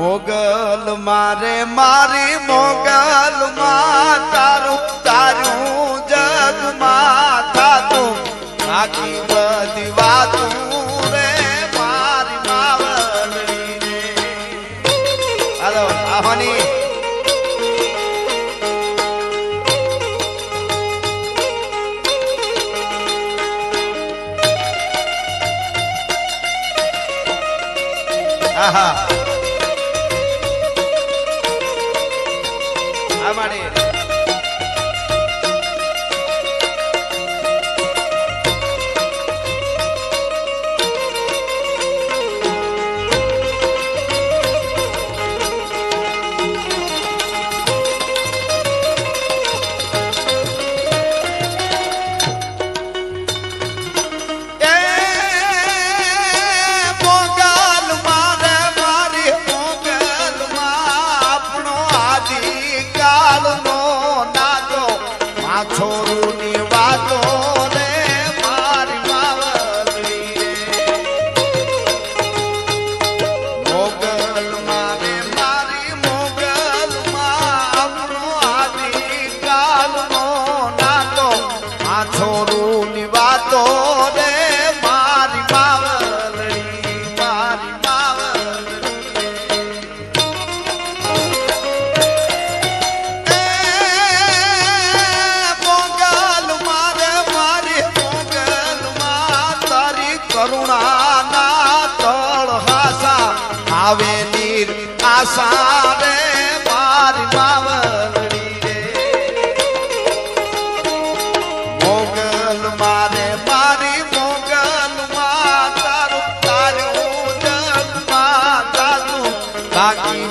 મોગલ મારે, મારી મોગલ માં તારું તારું જગમાં થાતું. આખી બધી વાતું રે મારી માવલડી રે હાલો આહોની આહા. આ I told કરુણા ના તળ હાસા આવે નીર આશા રે. મારી બાવળી રે મોગલ મારે મારી મોગલ માં તારું તારું જગમાં તારું. બાકી